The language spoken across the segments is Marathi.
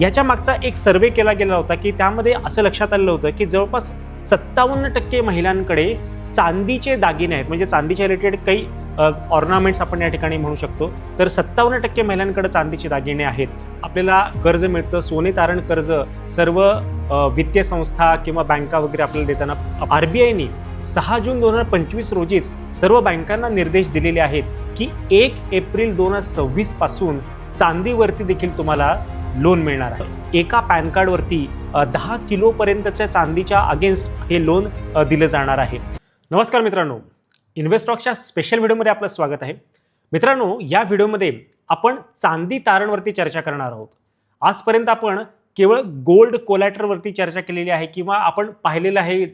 याच्या मागचा एक सर्वे केला गेला होता की त्यामध्ये असं लक्षात आलेलं होतं की जवळपास सत्तावन्न टक्के महिलांकडे चांदीचे दागिने आहेत. म्हणजे चांदीच्या रिलेटेड काही ऑर्नामेंट्स आपण या ठिकाणी म्हणू शकतो. तर सत्तावन्न टक्के महिलांकडे चांदीचे दागिने आहेत. आपल्याला कर्ज मिळतं सोने तारण कर्ज सर्व वित्तीय संस्था किंवा बँका वगैरे आपल्याला देताना आर बी आयने सहा जून दोन हजार पंचवीस रोजीच सर्व बँकांना निर्देश दिलेले आहेत की एक एप्रिल दोन हजार सव्वीसपासून चांदीवरती देखील तुम्हाला लोन मिळणार आहे. एका पॅन कार्डवरती दहा किलोपर्यंतच्या चांदीच्या अगेन्स्ट हे लोन दिलं जाणार आहे. नमस्कार मित्रांनो. इन्व्हेस्टॉकच्या स्पेशल व्हिडिओमध्ये आपलं स्वागत आहे. मित्रांनो या व्हिडिओमध्ये आपण चांदी तारणवरती चर्चा करणार आहोत. आजपर्यंत आपण केवळ गोल्ड कोलॅटरवरती चर्चा केलेली आहे किंवा आपण पाहिलेलं आहे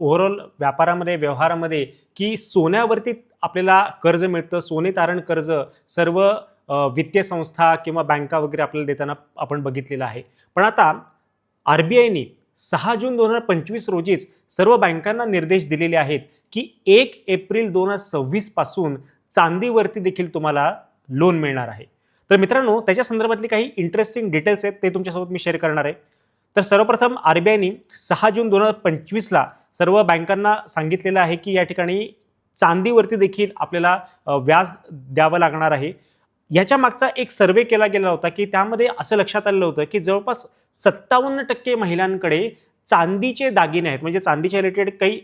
ओव्हरऑल व्यापारामध्ये व्यवहारामध्ये की सोन्यावरती आपल्याला कर्ज मिळतं सोने तारण कर्ज सर्व वित्तीय संस्था किंवा बँका वगैरे आपल्याला देताना आपण बघितलेलं आहे. पण आता आर बी आयने सहा जून दोन हजार पंचवीस रोजीच सर्व बँकांना निर्देश दिलेले आहेत की एक एप्रिल दोन हजार सव्वीसपासून चांदीवरती देखील तुम्हाला लोन मिळणार आहे. तर मित्रांनो त्याच्या संदर्भातले काही इंटरेस्टिंग डिटेल्स आहेत ते तुमच्यासोबत मी शेअर करणार आहे. तर सर्वप्रथम आर बी आयने सहा जून दोन हजार पंचवीसला सर्व बँकांना सांगितलेलं आहे की या ठिकाणी चांदीवरती देखील आपल्याला व्याज द्यावं लागणार आहे. याच्या मागचा एक सर्वे केला गेला होता की त्यामध्ये असं लक्षात आलेलं होतं की जवळपास सत्तावन्न टक्के महिलांकडे चांदीचे दागिने आहेत. म्हणजे चांदीच्या रिलेटेड काही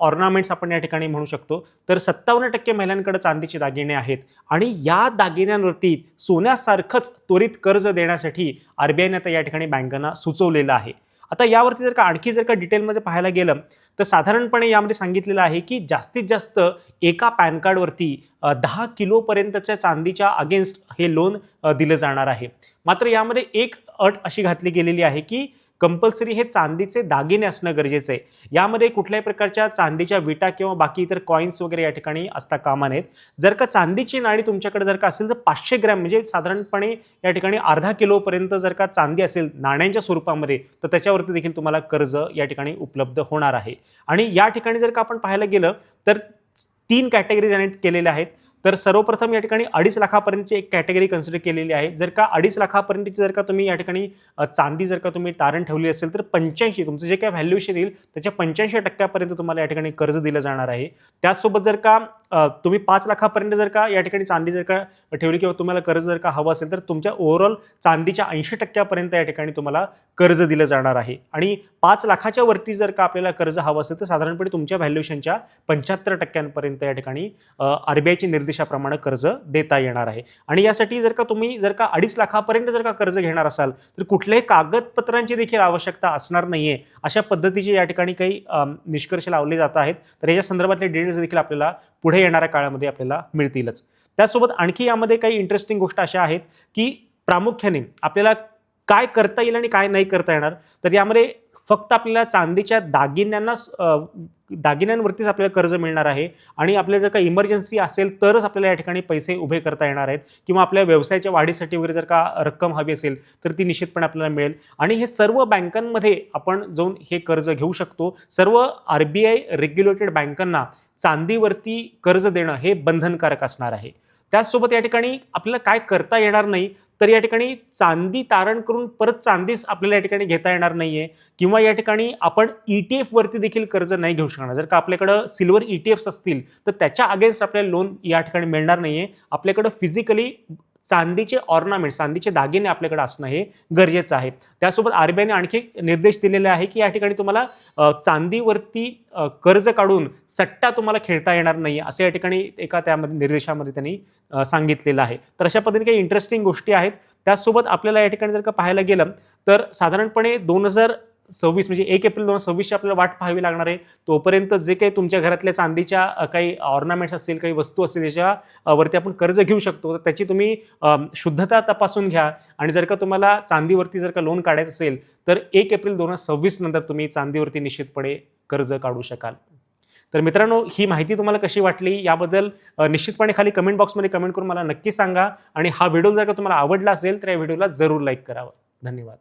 ऑर्नामेंट्स आपण या ठिकाणी म्हणू शकतो. तर सत्तावन्न टक्के महिलांकडे चांदीचे दागिने आहेत. आणि या दागिन्यांवरती सोन्यासारखंच त्वरित कर्ज देण्यासाठी आर बी आयने आता या ठिकाणी बँकांना सुचवलेलं आहे. आता यावरती जर का आणखी जर का डिटेलमध्ये पाहायला गेलं तर साधारणपणे यामध्ये सांगितलेलं आहे की जास्तीत जास्त एका पॅन कार्डवरती दहा किलोपर्यंतच्या चांदीच्या अगेन्स्ट हे लोन दिलं जाणार आहे. मात्र यामध्ये एक अट अशी घातली गेलेली आहे की कंपल्सरी हे चांदीचे दागिने असणं गरजेचं आहे. यामध्ये कुठल्याही प्रकारच्या चांदीच्या विटा किंवा बाकी इतर कॉईन्स वगैरे या ठिकाणी असता कामा नयेत. जर का चांदीची नाणी तुमच्याकडे जर का असेल तर पाचशे ग्रॅम म्हणजे साधारणपणे या ठिकाणी अर्धा किलोपर्यंत जर का चांदी असेल नाण्यांच्या स्वरूपामध्ये तर त्याच्यावरती देखील तुम्हाला कर्ज या ठिकाणी उपलब्ध होणार आहे. आणि या ठिकाणी जर का आपण पाहायला गेलं तर तीन कॅटेगरीज याने केलेल्या आहेत. तर सर्वप्रथम या ठिकाणी अडीच लाखापर्यंतची एक कॅटेगरी कन्सिडर केलेली आहे. जर का अडीच लाखापर्यंतची जर का तुम्ही या ठिकाणी चांदी जर का तुम्ही तारण ठेवली असेल तर पंच्याऐंशी तुमचं जे काय व्हॅल्युएशन येईल त्याच्या पंच्याऐंशी टक्क्यापर्यंत तुम्हाला या ठिकाणी कर्ज दिलं जाणार आहे. त्याचसोबत जर का तुम्ही पाच लाखापर्यंत जर का या ठिकाणी चांदी जर का ठेवली किंवा तुम्हाला कर्ज जर का हवं असेल तर तुमच्या ओव्हरऑल चांदीच्या ऐंशी टक्क्यापर्यंत या ठिकाणी तुम्हाला कर्ज दिलं जाणार आहे. आणि पाच लाखाच्या वरती जर का आपल्याला कर्ज हवं असेल तर साधारणपणे तुमच्या व्हॅल्युएशनच्या पंच्याहत्तर टक्क्यांपर्यंत या ठिकाणी आर बी निर्देशाप्रमाणे कर्ज देता येणार आहे. आणि यासाठी जर का तुम्ही जर का अडीच लाखापर्यंत जर का कर्ज घेणार असाल तर कुठल्याही कागदपत्रांची देखील आवश्यकता असणार नाहीये. अशा पद्धतीचे या ठिकाणी काही निष्कर्ष लावले जात आहेत. तर याच्या संदर्भातले डिटेल्स देखील आपल्याला पुढे येणाऱ्या काळामध्ये आपल्याला मिळतीलच. त्याचसोबत आणखी यामध्ये काही इंटरेस्टिंग गोष्ट अशा आहेत की प्रामुख्याने आपल्याला काय करता येईल आणि काय नाही करता येणार तर यामध्ये फक्त आपल्याला चांदीच्या दागिन्यांनाच दागिन्यांवरतीच आपल्याला कर्ज मिळणार आहे आणि आपल्या जर का इमर्जन्सी असेल तरच आपल्याला या ठिकाणी पैसे उभे करता येणार आहेत. किंवा आपल्या व्यवसायाच्या वाढीसाठी वगैरे जर का रक्कम हवी असेल तर ती निश्चितपणे आपल्याला मिळेल. आणि हे सर्व बँकांमध्ये आपण जाऊन हे कर्ज घेऊ शकतो. सर्व आर बी आय रेग्युलेटेड बँकांना चांदीवरती कर्ज देणं हे बंधनकारक असणार आहे. त्याचसोबत या ठिकाणी आपल्याला काय करता येणार नाही तर या ठिकाणी चांदी तारण करून परत चांदीच आपल्याला या ठिकाणी घेता येणार नाहीये. किंवा या ठिकाणी आपण ई टी एफवरती देखील कर्ज नाही घेऊ शकणार. जर का आपल्याकडं सिल्वर ई टी एफ्स असतील तर त्याच्या अगेन्स्ट आपल्याला लोन या ठिकाणी मिळणार नाहीये. आपल्याकडं फिजिकली चांदीचे ऑर्नामेंट चांदीचे दागिने आपल्याकडे असणं हे गरजेचं आहे. त्यासोबत आरबीआयने आणखी एक निर्देश दिलेले आहे की या ठिकाणी तुम्हाला चांदीवरती कर्ज काढून सट्टा तुम्हाला खेळता येणार नाही असं या ठिकाणी एका त्यामध्ये निर्देशामध्ये त्यांनी सांगितलेलं आहे. तर अशा पद्धतीने काही इंटरेस्टिंग गोष्टी आहेत. त्याचसोबत आपल्याला या ठिकाणी जर का पाहायला गेलं तर साधारणपणे दोन हजार सव्वीस म्हणजे एक एप्रिल दोन हजार सव्वीसची आपल्याला वाट पाहावी लागणार आहे. तोपर्यंत जे काही तुमच्या घरातल्या चांदीच्या काही ऑर्नामेंट्स असतील काही वस्तू असतील त्याच्यावरती आपण कर्ज घेऊ शकतो. तर त्याची तुम्ही शुद्धता तपासून घ्या. आणि जर का तुम्हाला चांदीवरती जर का लोन काढायचं असेल तर एक एप्रिल दोन हजार सव्वीस नंतर तुम्ही चांदीवरती निश्चितपणे कर्ज काढू शकाल. तर मित्रांनो ही माहिती तुम्हाला कशी वाटली याबद्दल निश्चितपणे खाली कमेंट बॉक्समध्ये कमेंट करून मला नक्की सांगा. आणि हा व्हिडिओ जर का तुम्हाला आवडला असेल तर या व्हिडिओला जरूर लाईक करावा. धन्यवाद.